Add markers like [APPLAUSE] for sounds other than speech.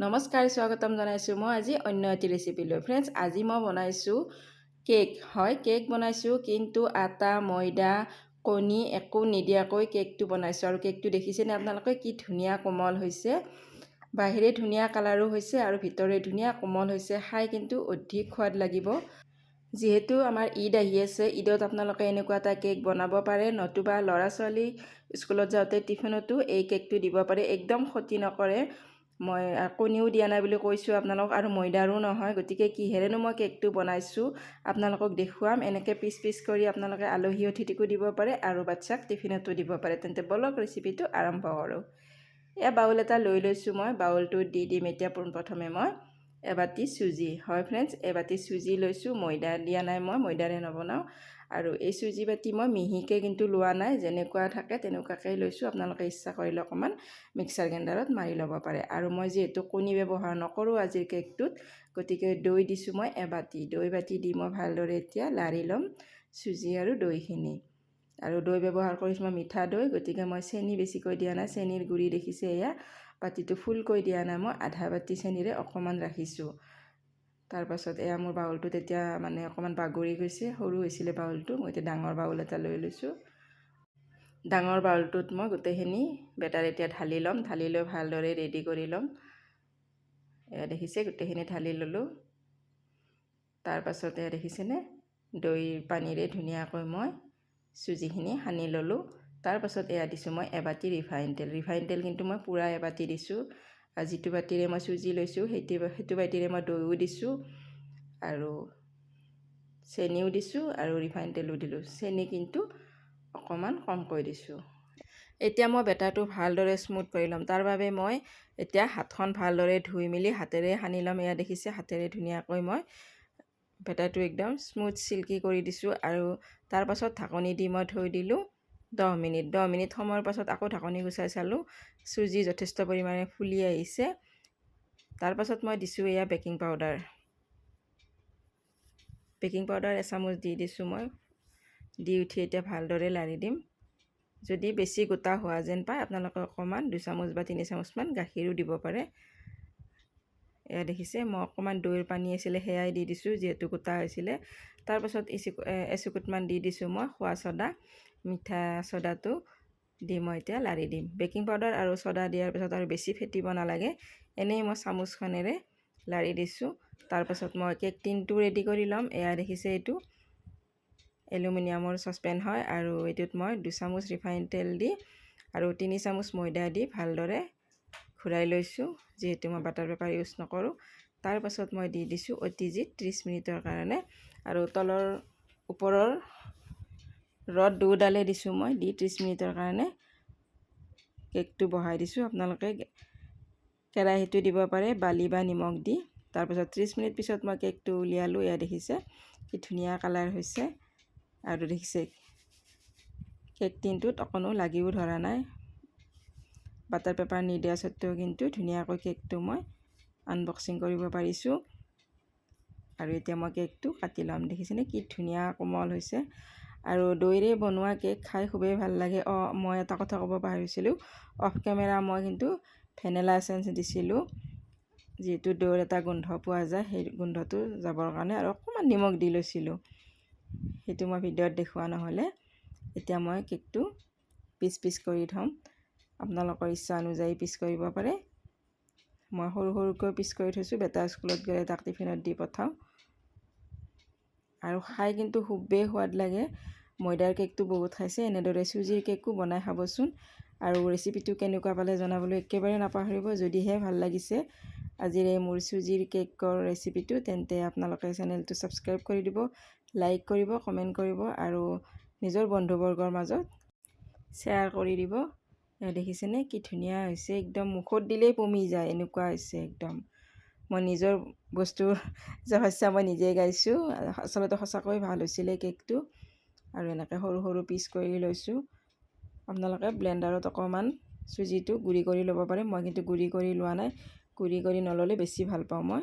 নমস্কাৰ স্বাগতম জনাইছোঁ মই আজি অন্য এটি ৰেচিপি লৈ। ফ্ৰেণ্ডছ আজি মই বনাইছোঁ কেক হয় কেক বনাইছোঁ কিন্তু আটা ময়দা কণী একো নিদিয়াকৈ কেকটো বনাইছোঁ। আৰু কেকটো দেখিছেনে আপোনালোকে? কি ধুনীয়া কোমল হৈছে। বাহিৰে ধুনীয়া কালাৰো হৈছে আৰু ভিতৰে ধুনীয়া কোমল হৈছে। খাই কিন্তু অধিক সোৱাদ লাগিব। যিহেতু আমাৰ ঈদ আহি আছে ঈদত আপোনালোকে এনেকুৱা এটা কেক বনাব পাৰে। নতুবা ল'ৰা ছোৱালী স্কুলত যাওঁতে টিফিনতো এই কেকটো দিব পাৰে। একদম ক্ষতি নকৰে। মই কণীও দিয়া নাই বুলি কৈছোঁ আপোনালোকক আৰু ময়দাৰো নহয়, গতিকে কিহেৰেনো মই কেকটো বনাইছোঁ, আপোনালোকক দেখুৱাম, এনেকৈ পিচ পিচ কৰি আপোনালোকে আলহী অতিথিকো দিব পাৰে আৰু বাচ্ছাক টিফিনতো দিব পাৰে, তেন্তে বলক ৰেচিপিটো আৰম্ভ কৰোঁ। এয়া বাউল এটা লৈ লৈছোঁ মই বাউলটোত দি দিম এতিয়া পোনপ্ৰথমে মই। এবাতি চুজি, হয় ফ্ৰেণ্ডছ এবাতি চুজি লৈছোঁ, ময়দা দিয়া নাই মই, ময়দাৰে নবনাওঁ। আৰু এই চুজি বাতি মই মিহিকৈ কিন্তু লোৱা নাই যেনেকুৱা থাকে তেনেকুৱাকৈ লৈছোঁ। আপোনালোকে ইচ্ছা কৰিলে অকণমান মিক্সাৰ গ্ৰাইণ্ডাৰত মাৰি ল'ব পাৰে। আৰু মই যিহেতু কণী ব্যৱহাৰ নকৰোঁ আজিৰ কেকটোত গতিকে দৈ দিছোঁ মই এবাতি। দৈ বাতি দি মই ভালদৰে এতিয়া লাৰি ল'ম চুজি আৰু দৈখিনি। আৰু দৈ ব্যৱহাৰ কৰিছোঁ মই মিঠা দৈ গতিকে মই চেনি বেছিকৈ দিয়া নাই। চেনিৰ গুড়ি দেখিছে এয়া। বাতিটো ফুলকৈ দিয়া নাই মই। আধা বাতি চেনিৰে অকণমান ৰাখিছোঁ। তাৰপাছত এয়া মোৰ বাউলটোত এতিয়া মানে অকণমান বাগৰি গৈছে সৰু হৈছিলে বাউলটো মই এতিয়া ডাঙৰ বাউল এটা লৈ লৈছোঁ। ডাঙৰ বাউলটোত মই গোটেইখিনি বেটাৰ এতিয়া ঢালি ল'ম ঢালি লৈ ভালদৰে ৰেডি কৰি ল'ম। এয়া দেখিছে গোটেইখিনি ঢালি ল'লোঁ। তাৰপাছত এয়া দেখিছেনে দৈ পানীৰে ধুনীয়াকৈ মই চুজিখিনি সানি ল'লোঁ। তাৰপাছত এয়া দিছোঁ মই এবাতি ৰিফাইন তেল ৰিফাইন তেল কিন্তু মই পূৰা এবাতি দিছোঁ। যিটো বাতিৰে মই চুজি লৈছোঁ সেইটো সেইটো বাতিৰে মই দৈও দিছোঁ আৰু চেনিও দিছোঁ আৰু ৰিফাইন তেলো দিলোঁ। চেনি কিন্তু অকণমান কমকৈ দিছোঁ। এতিয়া মই বেটাৰটো ভালদৰে স্মুথ কৰি ল'ম। তাৰ বাবে মই এতিয়া হাতখন ভালদৰে ধুই মেলি হাতেৰে সানি ল'ম। এয়া দেখিছে হাতেৰে ধুনীয়াকৈ মই বেটাৰটো একদম স্মুথ চিল্কি কৰি দিছোঁ আৰু তাৰপাছত ঢাকনি দি মই থৈ দিলোঁ। দহ মিনিট দহ মিনিট সময়ৰ পাছত আকৌ ঢাকনি গুচাই চালোঁ চুজি যথেষ্ট পৰিমাণে ফুলি আহিছে। তাৰপাছত মই দিছোঁ এয়া বেকিং পাউডাৰ। বেকিং পাউডাৰ এচামুচ দি দিছোঁ মই। দি উঠি এতিয়া ভালদৰে লাৰি দিম। যদি বেছি গোটা হোৱা যেন পায় আপোনালোকে অকণমান দুই চামুচ বা তিনি চামুচমান গাখীৰো দিব পাৰে। এয়া দেখিছে মই অকণমান দৈৰ পানী আছিলে সেয়াই দি দিছোঁ যিহেতু গোটা হৈছিলে। তাৰপাছত এচুকুটমান দি দিছোঁ মই খোৱা চদা। মিঠা চ'দাটো দি মই এতিয়া লাৰি দিম। বেকিং পাউডাৰ আৰু চ'দা দিয়াৰ পিছত আৰু বেছি ফেটিব নালাগে। এনেই মই চামুচখনেৰে লাৰি দিছোঁ। তাৰপাছত মই কেক টিনটো ৰেডি কৰি ল'ম। এয়া দেখিছে এইটো। এলুমিনিয়ামৰ চচপেন হয় আৰু এইটোত মই দুচামুচ ৰিফাইন তেল দি আৰু তিনি চামুচ ময়দা দি ভালদৰে ঘূৰাই লৈছোঁ যিহেতু মই বাটাৰ পেপাৰ ইউজ নকৰোঁ। তাৰপাছত মই দি দিছোঁ অতিজি ত্ৰিছ মিনিটৰ কাৰণে। আৰু তলৰ ওপৰৰ ৰদ দুডালে দিছোঁ মই দি ত্ৰিছ মিনিটৰ কাৰণে কেকটো বহাই দিছোঁ। আপোনালোকে কেৰাহীটো দিব পাৰে বালি বা নিমখ দি। তাৰপিছত ত্ৰিছ মিনিট পিছত মই কেকটো উলিয়ালোঁ এয়া দেখিছে কি ধুনীয়া কালাৰ হৈছে। আৰু দেখিছে কেক টিনটোত অকণো লাগিও ধৰা নাই। বাটাৰ পেপাৰ নিদিয়া স্বত্বেও কিন্তু ধুনীয়াকৈ কেকটো মই আনবক্সিং কৰিব পাৰিছোঁ। আৰু এতিয়া মই কেকটো কাটি ল'ম। দেখিছেনে কি ধুনীয়া কোমল হৈছে। আৰু দৈৰে বনোৱা কেক খাই খুবেই ভাল লাগে। অঁ মই এটা কথা ক'ব পাহৰিছিলোঁ অফ কেমেৰা মই কিন্তু ভেনেলা এচেঞ্চ দিছিলোঁ। যিহেতু দৈৰ এটা গোন্ধ পোৱা যায় সেই গোন্ধটো যাবৰ কাৰণে আৰু অকণমান নিমখ দি লৈছিলোঁ। সেইটো মই ভিডিঅ'ত দেখুওৱা নহ'লে। এতিয়া মই কেকটো পিচ পিচ কৰি থ'ম। আপোনালোকৰ ইচ্ছা অনুযায়ী পিচ কৰিব পাৰে। মই সৰু সৰুকৈ পিচ কৰি থৈছোঁ। বেটা স্কুলত গ'লে তাক টিফিনত দি পঠাওঁ। আৰু খাই কিন্তু খুবেই সোৱাদ লাগে। ময়দাৰ কেকটো বহুত খাইছে এনেদৰে চুজিৰ কেকো বনাই খাবচোন। আৰু ৰেচিপিটো কেনেকুৱা পালে জনাবলৈ একেবাৰে নাপাহৰিব যদিহে ভাল লাগিছে। আজিৰ মোৰ চুজিৰ কেকৰ ৰেচিপিটো তেন্তে আপোনালোকে চেনেলটো ছাবস্ক্ৰাইব কৰি দিব লাইক কৰিব কমেণ্ট কৰিব আৰু নিজৰ বন্ধুবৰ্গৰ মাজত শ্বেয়াৰ কৰি দিব। দেখিছেনে? কি ধুনীয়া হৈছে একদম মুখত দিলেই পমি যায় এনেকুৱা হৈছে একদম। মই নিজৰ বস্তু [LAUGHS] যে মই নিজেই গাইছোঁ। আচলতে সঁচাকৈ ভাল হৈছিলে কেকটো। আৰু এনেকৈ সৰু সৰু পিচ কৰি লৈছোঁ। আপোনালোকে ব্লেণ্ডাৰত অকণমান চুজিটো গুড়ি কৰি ল'ব পাৰে। মই কিন্তু গুড়ি কৰি লোৱা নাই। গুড়ি কৰি নল'লে বেছি ভাল পাওঁ মই।